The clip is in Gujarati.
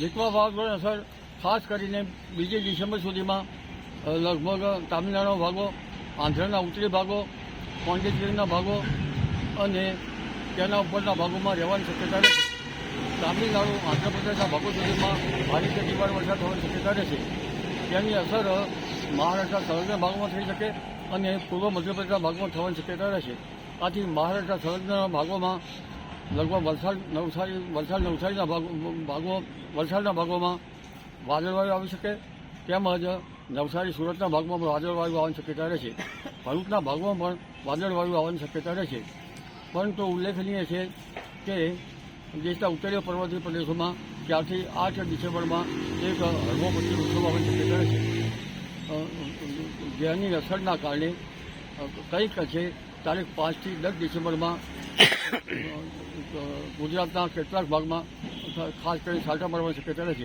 લીકવા વાવાઝોડાની અસર ખાસ કરીને બીજી ડિસેમ્બર સુધીમાં લગભગ તામિલનાડુના ભાગો, આંધ્રના ઉત્તરી ભાગો, પોંડિચેરીના ભાગો અને તેના ઉપરના ભાગોમાં રહેવાની શક્યતા રહેશે. તામિલનાડુ, આંધ્રપ્રદેશના ભાગો સુધીમાં ભારે અતિભારે વરસાદ થવાની શક્યતા રહેશે. તેની અસર મહારાષ્ટ્રના સંલગ્ન ભાગોમાં થઈ શકે અને પૂર્વ મધ્યપ્રદેશના ભાગમાં થવાની શક્યતા રહેશે. આથી મહારાષ્ટ્રના સંલગ્ન ભાગોમાં લગભગ વલસાડ નવસારી, વલસાડ નવસારીના ભાગો ભાગો, વલસાડના ભાગોમાં વાદળવાયુ આવી શકે, તેમજ નવસારી, સુરતના ભાગમાં પણ વાદળવાયુ આવવાની શક્યતા રહેશે ભરૂચના ભાગમાં પણ વાદળવાયુ આવવાની શક્યતા રહેશે પરંતુ ઉલ્લેખનીય છે કે દેશના ઉત્તરીય પર્વતીય પ્રદેશોમાં ત્યારથી આઠ ડિસેમ્બરમાં એક હળવો પછી ઉત્સવ આવવાની શક્યતા રહેશે જેની અસરના કારણે કંઈક છે, તારીખ પાંચથી દસ ડિસેમ્બરમાં ગુજરાતના કેટલાક ભાગમાં ખાસ કરીને છાંટા પડવાની શક્યતા રહેશે